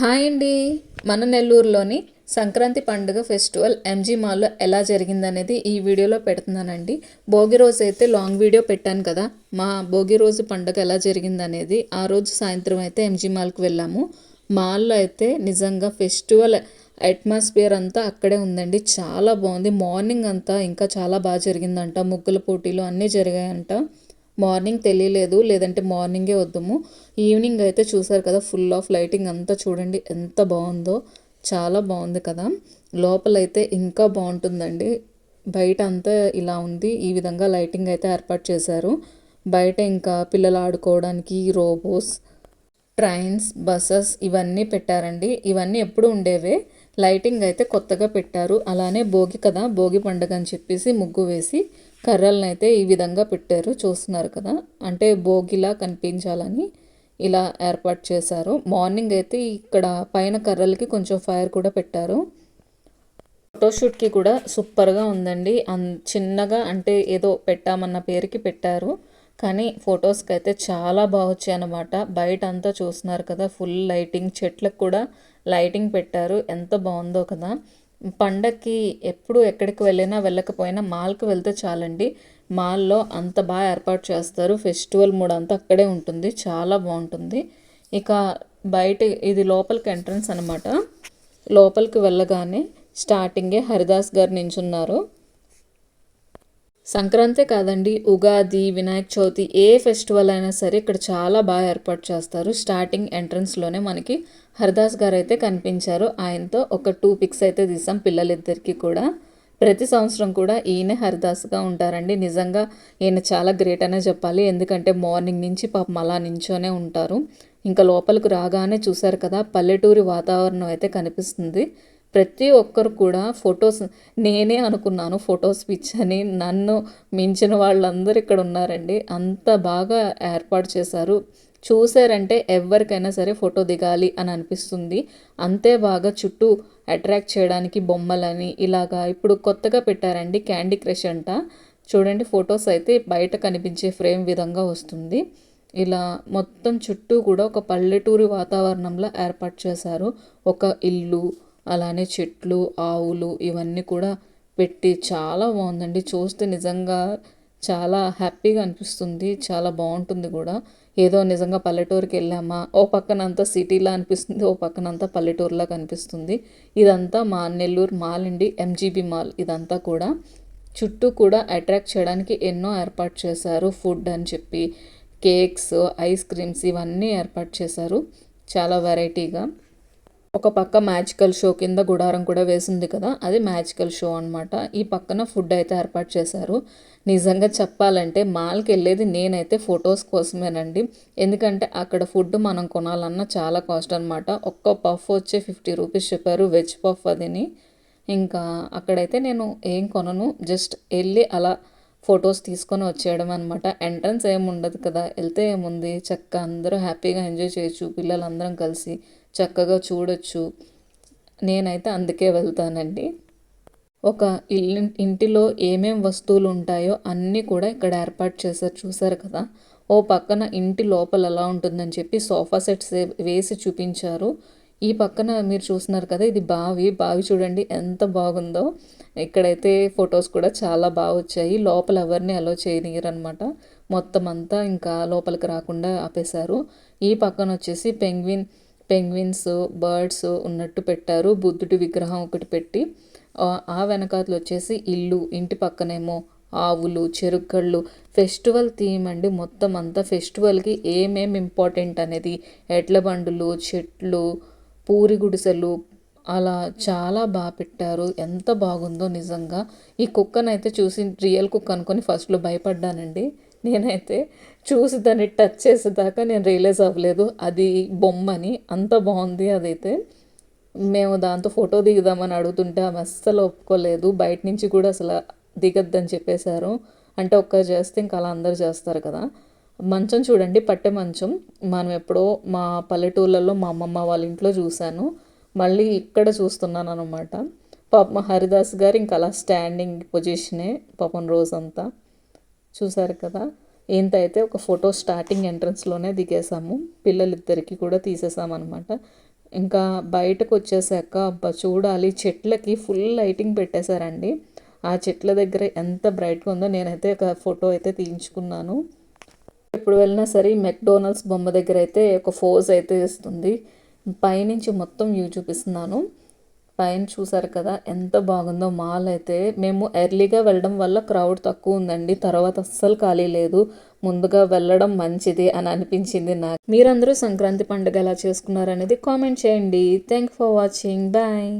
Hi అండి. మన నెల్లూరులోని సంక్రాంతి పండుగ ఫెస్టివల్ ఎంజీ మాల్లో ఎలా జరిగిందనేది ఈ వీడియోలో పెడుతున్నానండి. భోగి రోజు అయితే లాంగ్ వీడియో పెట్టాను కదా. మా భోగి రోజు పండుగ ఎలా జరిగిందనేది ఆ రోజు సాయంత్రం అయితే ఎంజీ మాల్కి వెళ్ళాము. మాల్లో అయితే నిజంగా ఫెస్టివల్ అట్మాస్ఫియర్ అంతా అక్కడే ఉందండి. చాలా బాగుంది. మార్నింగ్ అంతా ఇంకా చాలా బాగా జరిగిందంట. ముగ్గుల పోటీలు అన్నీ జరిగాయంట. మార్నింగ్ తెలియలేదు లేదంటే మార్నింగే వద్దాము. ఈవినింగ్ అయితే చూసారు కదా ఫుల్ ఆఫ్ లైటింగ్ అంతా చూడండి ఎంత బాగుందో. చాలా బాగుంది కదా. లోపలైతే ఇంకా బాగుంటుందండి. బయట అంతా ఇలా ఉంది ఈ విధంగా లైటింగ్ అయితే ఏర్పాటు చేశారు. బయట ఇంకా పిల్లలు ఆడుకోవడానికి రోబోస్ ట్రైన్స్ బస్సెస్ ఇవన్నీ పెట్టారండి. ఇవన్నీ ఎప్పుడు ఉండేవే? లైటింగ్ అయితే కొత్తగా పెట్టారు. అలానే భోగి కదా భోగి పండుగ అని చెప్పేసి ముగ్గు వేసి కర్రలను అయితే ఈ విధంగా పెట్టారు. చూస్తున్నారు కదా అంటే భోగిలా కనిపించాలని ఇలా ఏర్పాటు చేశారు. మార్నింగ్ అయితే ఇక్కడ పైన కర్రలకి కొంచెం ఫైర్ కూడా పెట్టారు. ఫోటోషూట్కి కూడా సూపర్గా ఉందండి. అన్ చిన్నగా అంటే ఏదో పెట్టామన్న పేరుకి పెట్టారు. కానీ ఫొటోస్కి అయితే చాలా బాగా వచ్చాయి అన్నమాట బయట అంతా చూస్తున్నారు కదా ఫుల్ లైటింగ్. చెట్లకు కూడా లైటింగ్ పెట్టారు. ఎంత బాగుందో కదా. పండక్కి ఎప్పుడు ఎక్కడికి వెళ్ళినా వెళ్ళకపోయినా మాల్కి వెళ్తే చాలండి. మాల్లో అంత బాగా ఏర్పాటు చేస్తారు. ఫెస్టివల్ మూడ్ అంతా అక్కడే ఉంటుంది. చాలా బాగుంటుంది. ఇక బయట ఇది లోపలికి ఎంట్రన్స్ అనమాట లోపలికి వెళ్ళగానే స్టార్టింగే హరిదాస్ గారు నించున్నారు. సంక్రాంతి కాదండి ఉగాది వినాయక చవితి ఏ ఫెస్టివల్ అయినా సరే ఇక్కడ చాలా బాగా ఏర్పాటు చేస్తారు. స్టార్టింగ్ ఎంట్రన్స్లోనే మనకి హరిదాస్ గారు అయితే కనిపించారు. ఆయనతో ఒక టూ పిక్స్ అయితే తీసాం పిల్లలిద్దరికీ కూడా. ప్రతి సంవత్సరం కూడా ఈయన హరిదాస్గా ఉంటారండి. నిజంగా ఈయన చాలా గ్రేట్ అనే చెప్పాలి. ఎందుకంటే మార్నింగ్ నుంచి పాపం అలా నించోనే ఉంటారు. ఇంకా లోపలికి రాగానే చూశారు కదా పల్లెటూరి వాతావరణం అయితే కనిపిస్తుంది. ప్రతి ఒక్కరు కూడా ఫొటోస్ నేనే అనుకున్నాను ఫొటోస్ పిచ్ అని నన్ను మించిన వాళ్ళందరూ ఇక్కడ ఉన్నారండి. అంత బాగా ఏర్పాటు చేశారు. చూసారంటే ఎవరికైనా సరే ఫోటో దిగాలి అని అనిపిస్తుంది. అంతే బాగా చుట్టూ అట్రాక్ట్ చేయడానికి బొమ్మలని ఇలాగా ఇప్పుడు కొత్తగా పెట్టారండి క్యాండీ క్రష్ అంట. చూడండి ఫొటోస్ అయితే బయట కనిపించే ఫ్రేమ్ విధంగా వస్తుంది. ఇలా మొత్తం చుట్టూ కూడా ఒక పల్లెటూరి వాతావరణంలో ఏర్పాటు చేశారు. ఒక ఇల్లు అలానే చెట్లు ఆవులు ఇవన్నీ కూడా పెట్టి చాలా బాగుందండి. చూస్తే నిజంగా చాలా హ్యాపీగా అనిపిస్తుంది. చాలా బాగుంటుంది కూడా. ఏదో నిజంగా పల్లెటూరుకి వెళ్ళామా? ఓ పక్కన అంతా సిటీలా అనిపిస్తుంది. ఓ పక్కన అంతా పల్లెటూరులా కనిపిస్తుంది. ఇదంతా మా నెల్లూరు మాల్ అండి. ఎంజీబీ మాల్ ఇదంతా కూడా. చుట్టూ కూడా అట్రాక్ట్ చేయడానికి ఎన్నో ఏర్పాటు చేశారు. ఫుడ్ అని చెప్పి కేక్స్ ఐస్ క్రీమ్స్ ఇవన్నీ ఏర్పాటు చేశారు. చాలా వెరైటీగా. ఒక పక్క మ్యాజికల్ షో కింద గుడారం కూడా వేసింది కదా అది మ్యాజికల్ షో అనమాట ఈ పక్కన ఫుడ్ అయితే ఏర్పాటు చేశారు. నిజంగా చెప్పాలంటే మాల్కి వెళ్ళేది నేనైతే ఫొటోస్ కోసమేనండి. ఎందుకంటే అక్కడ ఫుడ్ మనం కొనాలన్నా చాలా కాస్ట్ అనమాట ఒక్క పఫ్ వచ్చే ఫిఫ్టీ రూపీస్ చెప్పారు వెజ్ పఫ్ అదిని. ఇంకా అక్కడైతే నేను ఏం కొనను జస్ట్ వెళ్ళి అలా ఫొటోస్ తీసుకొని వచ్చేయడం అనమాట ఎంట్రన్స్ ఏమి ఉండదు కదా వెళ్తే ఏముంది? చక్కగా అందరూ హ్యాపీగా ఎంజాయ్ చేయొచ్చు పిల్లలందరం కలిసి చక్కగా చూడొచ్చు. నేనైతే అందుకే వెళ్తానండి. ఒక ఇల్లు ఇంటిలో ఏమేం వస్తువులు ఉంటాయో అన్నీ కూడా ఇక్కడ ఏర్పాటు చేశారు చూసారు కదా. ఓ పక్కన ఇంటి లోపల ఎలా ఉంటుందని చెప్పి సోఫా సెట్స్ వేసి చూపించారు. ఈ పక్కన మీరు చూస్తున్నారు కదా ఇది బావి. బావి చూడండి ఎంత బాగుందో. ఇక్కడైతే ఫొటోస్ కూడా చాలా బాగా వచ్చాయి. లోపల ఎవరిని అలో చేయనీయరనమాట మొత్తం అంతా ఇంకా లోపలికి రాకుండా ఆపేశారు. ఈ పక్కన వచ్చేసి పెంగ్విన్ పెంగ్విన్స్ బర్డ్స్ ఉన్నట్టు పెట్టారు. బుద్ధుడి విగ్రహం ఒకటి పెట్టి ఆ వెనకాతలు వచ్చేసి ఇల్లు ఇంటి పక్కనేమో ఆవులు చెరుకళ్ళు ఫెస్టివల్ థీమ్ అండి. మొత్తం అంతా ఫెస్టివల్కి ఏమేమి ఇంపార్టెంట్ అనేది ఎడ్ల బండులు చెట్లు పూరి గుడిసెలు అలా చాలా బాగా పెట్టారు. ఎంత బాగుందో నిజంగా. ఈ కుక్కనైతే చూసి రియల్ కుక్ అనుకొని ఫస్ట్లో భయపడ్డానండి. నేనైతే చూసి దాన్ని టచ్ చేసేదాకా నేను రియలైజ్ అవ్వలేదు. అది బొమ్మని అంత బాగుంది అదైతే. మేము దాంతో ఫోటో దిగుదామని అడుగుతుంటే ఆమె అస్సలు ఒప్పుకోలేదు. బయట నుంచి కూడా అసలు దిగద్దని చెప్పేశారు. అంటే ఒక్క చేస్తే ఇంకా అలా అందరు చేస్తారు కదా. మంచం చూడండి పట్టె మంచం. మనం ఎప్పుడో మా పల్లెటూళ్ళలో మా అమ్మమ్మ వాళ్ళ ఇంట్లో చూశాను. మళ్ళీ ఇక్కడ చూస్తున్నాను అనమాట పాపం హరిదాస్ గారు ఇంకా అలా స్టాండింగ్ పొజిషనే పాపం రోజంతా. చూసారు కదా? ఏంటైతే అయితే ఒక ఫోటో స్టార్టింగ్ ఎంట్రన్స్లోనే దిగేసాము పిల్లలిద్దరికి కూడా తీసేసామన్నమాట ఇంకా బయటకు వచ్చేసాక అబ్బా చూడాలి. చెట్లకి ఫుల్ లైటింగ్ పెట్టేశారండి. ఆ చెట్ల దగ్గర ఎంత బ్రైట్గా ఉందో నేనైతే ఒక ఫోటో అయితే తీయించుకున్నాను. ఎప్పుడు వెళ్ళినా సరే మెక్డోనల్డ్స్ బొమ్మ దగ్గర అయితే ఒక ఫోజ్ అయితే ఇస్తుంది. పైనుంచి మొత్తం వ్యూ చూపిస్తున్నాను. పైన చూసారు కదా ఎంత బాగుందో మాల్ అయితే. మేము ఎర్లీగా వెళ్ళడం వల్ల క్రౌడ్ తక్కువ ఉందండి. తర్వాత అస్సలు ఖాళీ లేదు. ముందుగా వెళ్ళడం మంచిది అని అనిపించింది నాకు. మీరందరూ సంక్రాంతి పండుగ ఎలా చేసుకున్నారనేది కామెంట్ చేయండి. Thank for watching. బాయ్.